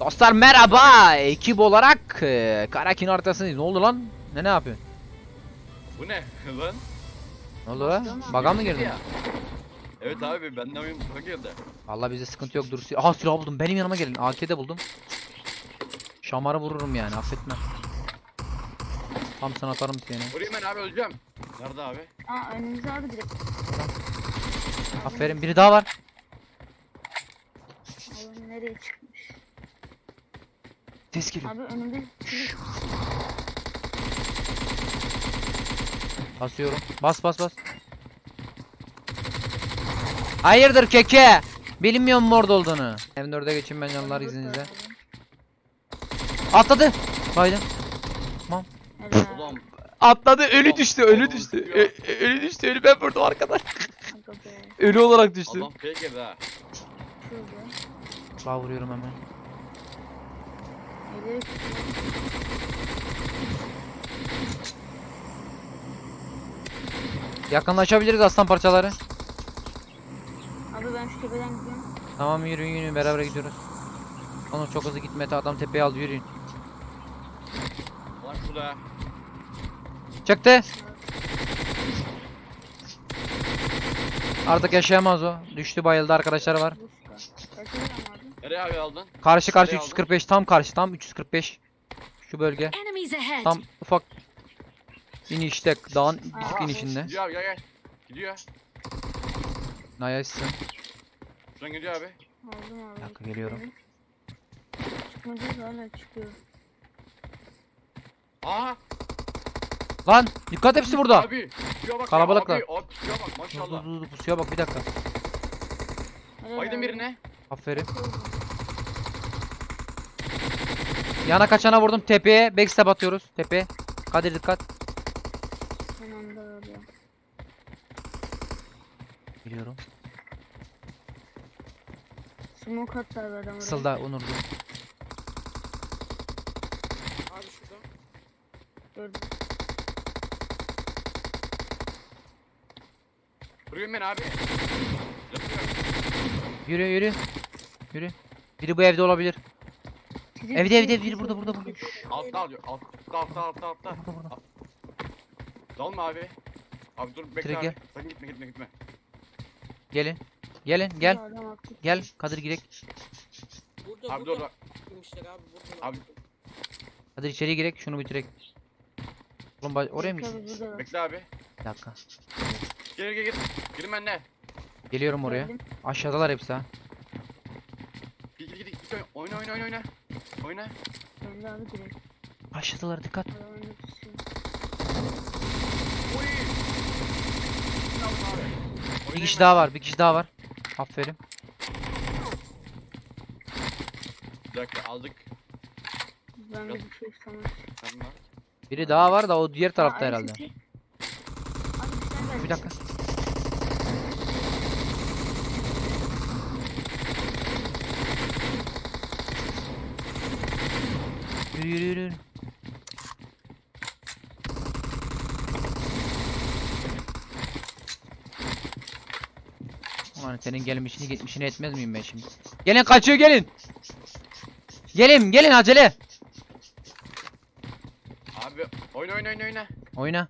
Dostlar merhaba. Ekip olarak e, Karakin haritasındayız. Ne oldu lan? Ne ne yapıyorsun? Bu ne lan? Ne oldu lan? Baga mı girdin? Ya. Evet abi benden oyun baka girdi. Vallahi bizde sıkıntı yok. Dur. Aha silah buldum. Benim yanıma gelin. AK de buldum. Şamarı vururum yani. Affetmem. Tam sana atarım seni. Vurayım ben abi öleceğim. Nerede abi? Aa önümüze abi direkt. Aferin. Biri daha var. Abi nereye çıkmış? Ses geliyor. Abi önümde. Basıyorum. Bas bas bas. Hayırdır keke? Bilmiyorum mu orada olduğunu. M4'e geçin ben yanlar izninizle. Atladı. Baydım. Helal. Ulan Atladı. Ölü düştü. Ölü düştü. Ö- ö- ölü düştü. Ölü ben vurdum arkadan. Ölü olarak düştü. adam girdi ha. Şurada. Sağ vuruyorum hemen. Nereye? Yakınlaşabiliriz aslan parçaları. Abi ben şu tepeden gidiyorum. Tamam yürüyün yürüyün beraber gidiyoruz. Onu çok hızlı gitme adam tepeye aldı yürüyün. Lan şurada. Çıktı. Artık yaşayamaz o. Düştü bayıldı arkadaşları var. Nereye abi aldın? Karşı karşı Nereye aldın? 345 tam karşı tam 345. Şu bölge. Tam ufak inişte dağın düşük inişinde. Gidiyor abi gel gel. Gidiyor. Nayasın. Şuradan gidiyor abi. Aldım abi. Bir dakika, geliyorum. Çıkmadı hala çıkıyor. Aa Lan dikkat hepsi burada. abi. Bak Kalabalıklar. ya abi. Abi pusuya bak Dur maşallah. dur dur pusuya bak bir dakika. Baydın birine. Aferin. Yana kaçana vurdum tepeye. Backstep atıyoruz tepeye. Kadir dikkat. Abi. Biliyorum. Smoke attı abi adam oraya. Sılda Onur dur. Abi şurada. Gördüm. Vuruyorum ben abi. Yapıyorum. Yürü yürü. Yürü. Biri bu evde olabilir. Evde evde biri burada burada burada. Altta alıyor. Altta altta altta altta. Burada burada. Dalma abi. Abi dur bekle Direkt abi. gel. Sakın gitme gitme gitme. Gelin. Gelin gel. Gel Kadir girek. Burada Abi dur burada bak. demişler abi burada. Abi Kadir içeri girek şunu bitirek. Oğlum ba- oraya mı? Da. bekle abi. Bir dakika. Gel gel gel. Girin benimle. Geliyorum oraya. Aşağıdalar hepsi ha. Git git git. git. Oyna oyna oyna abi direkt. Aşağıdalar dikkat. Adam. Bir kişi daha var. Bir kişi daha var. Aferin. Bir dakika aldık. Ben de bir şey. Biri daha var da o diğer tarafta herhalde. Abi bir geldi. dakika. Yürü yürü yürü. Ulan senin gelmişini gitmişini etmez miyim ben şimdi? Gelin kaçıyor gelin. Gelin gelin acele. Abi oyna oyna oyna oyna. Oyna.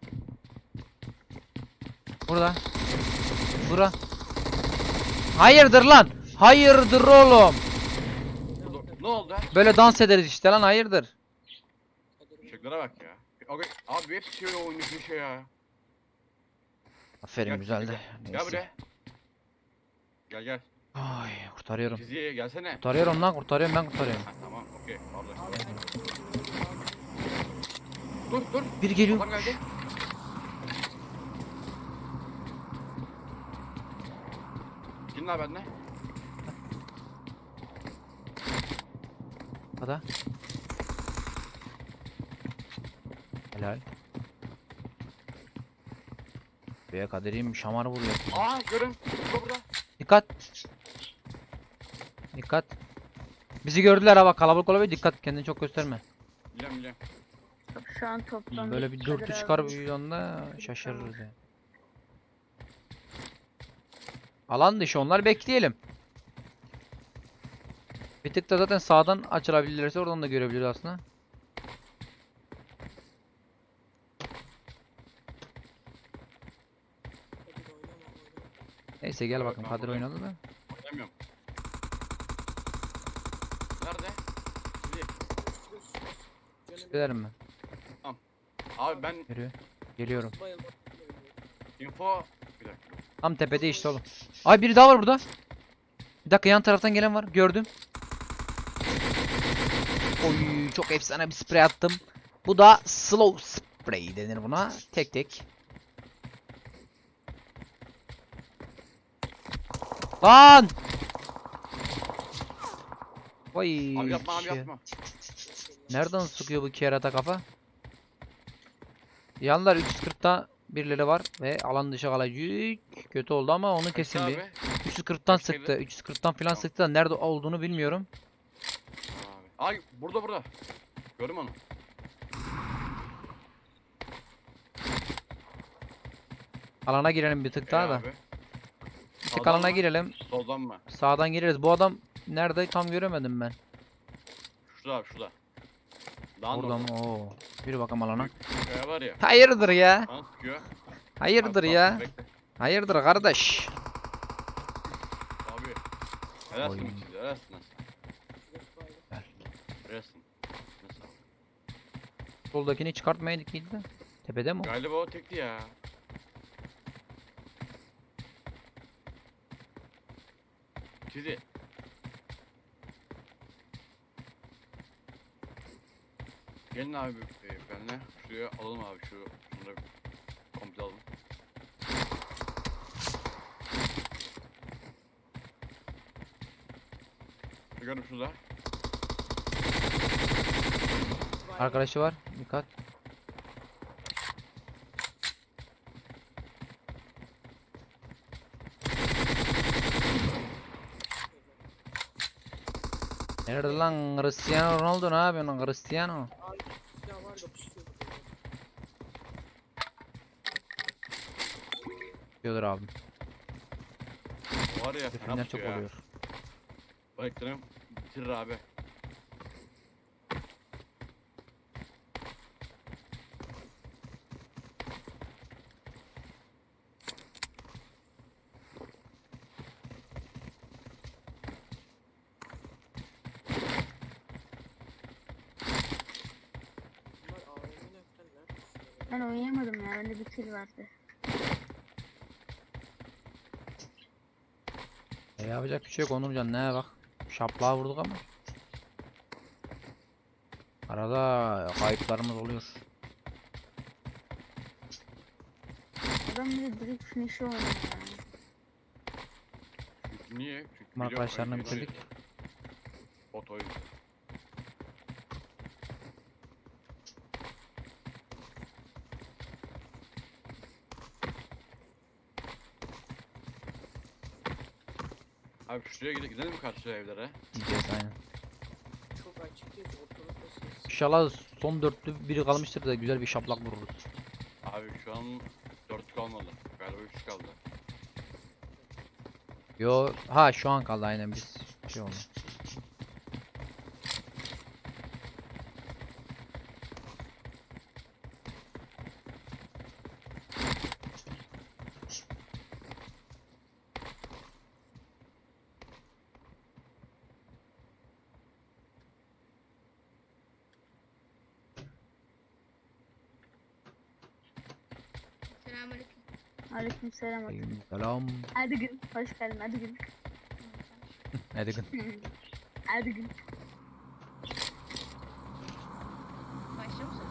Burada. Bura. Hayırdır lan? Hayırdır oğlum? Ne oldu? Böyle dans ederiz işte lan hayırdır? Şıklara bak ya. Abi, abi hepsi şöyle oynuyor bir şey ya. Aferin Gel, güzeldi. Gel Neyse. buraya. Gel gel. Ay kurtarıyorum. Çizgiye gelsene. Kurtarıyorum lan kurtarıyorum ben kurtarıyorum. Ha, tamam okey. Pardon. Dur dur. Bir geliyor. Adam geldi. Kim lan bende? Hadi. Helal. Be kaderim şamar vuruyor. Aa görün. Burada burada. Dikkat. Dikkat. Bizi gördüler ha bak kalabalık olabilir dikkat kendini çok gösterme. Biliyorum biliyorum. Şu an toplam Böyle bir abi. çıkar bir anda şaşırırız ya. Alan dışı onlar bekleyelim. Bir tık da zaten sağdan açılabilirlerse oradan da görebiliriz aslında. Neyse gel ben Kadir oynadı da. Oynamıyorum. Nerede? Gidelim mi? Abi ben Yürü. Geliyorum. info... Bir dakika. Tam tepede işte oğlum. Ay biri daha var burada. Bir dakika yan taraftan gelen var. Gördüm. Oy çok efsane bir sprey attım. Bu da slow spray denir buna. Tek tek. Lan! Vay. Abi yapma abi şey. yapma. Nereden sıkıyor bu kerata kafa? Yanlar 340'ta birileri var ve alan dışı kalacak. Kötü oldu ama onu kesin bir. abi? 340'tan Kaç sayılı? sıktı. 340'tan falan Tamam. sıktı da nerede olduğunu bilmiyorum. Abi. Ay burada burada. Gördüm onu. Alana girelim bir tık daha Ee da. Sağdan alana mı? girelim. Soldan mı? Sağdan gireriz. Bu adam nerede tam göremedim ben. Şurada abi şurada. Dağın Burada mı? Oo. Yürü bakalım alana. Kaya var ya. Hayırdır ya? Bana sıkıyor. Hayırdır Abi, ya? bekle. Hayırdır kardeş? Abi. Helalsin Oy. sen. Şurası bayıldım. Helalsin. Nasıl abi? Soldakini çıkartmayaydık iyiydi de. Tepede mi? o? Galiba o tekti ya. Çizi. Gelin abi e, benimle. Şuraya alalım abi şu da komple alalım. Gördüm şurada. Arkadaşı var. Dikkat. Nerede lan Cristiano Ronaldo ne yapıyorsun Cristiano? Abi silah var ya fena Filmler çok ya. oluyor. Ekranı bitirir abi. Ben oynayamadım ya. Bende bir kill vardı. E yapacak bir şey yok Onurcan ne bak. Şaplığa vurduk ama. Arada kayıplarımız oluyor. Adam bir de direkt finish'i. Çünkü niye? Çünkü biliyorum arkadaşlarla oyunu bitirdik. Bot oyun. Abi şuraya gide- gidelim mi karşı evlere? Gideceğiz aynen. Çok açık değil ortalıkta ses. İnşallah son dörtlü biri kalmıştır da güzel bir şaplak vururuz. Abi şu an 4 kalmadı. Galiba 3 kaldı. Yo ha şu an kaldı aynen biz şey oldu. Selamünaleyküm. Aleyküm selam. Selam. Hadi gün. Hoş geldin. Hadi gün. Hadi gün. Hadi gün. Başlıyor musun?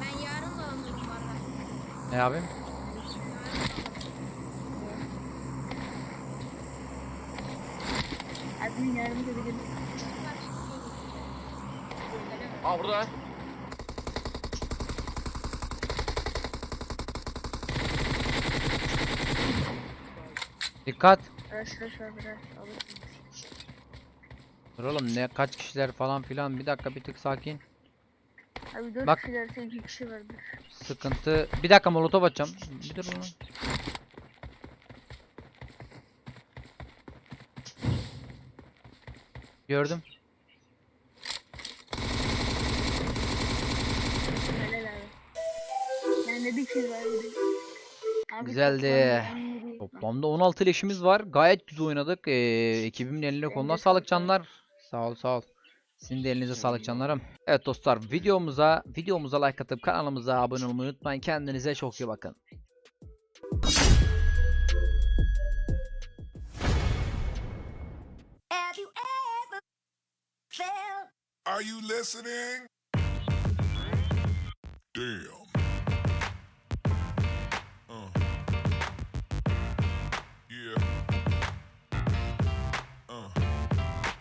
Ben yarın da alınırım bu arada. Ne yapayım? Hadi gün yarın da bir gün. Aa burada. Dikkat. Biraz. Alırsınız. Dur oğlum ne kaç kişiler falan filan bir dakika bir tık sakin. Abi dört Bak. kişilerse iki kişi vardır. Sıkıntı. Bir dakika molotof atacağım. Bir dur lan. Gördüm. Helal abi. Bende bir kill var bir de. Abi Güzeldi. yedi. Toplamda 16 leşimiz var. Gayet güzel oynadık. Ee, ekibimin eline koluna Bence sağlık canlar. Sağ ol sağ ol. Sizin de elinize sağlık canlarım. Evet dostlar videomuza videomuza like atıp kanalımıza abone olmayı unutmayın. Kendinize çok iyi bakın. Are you listening? Damn.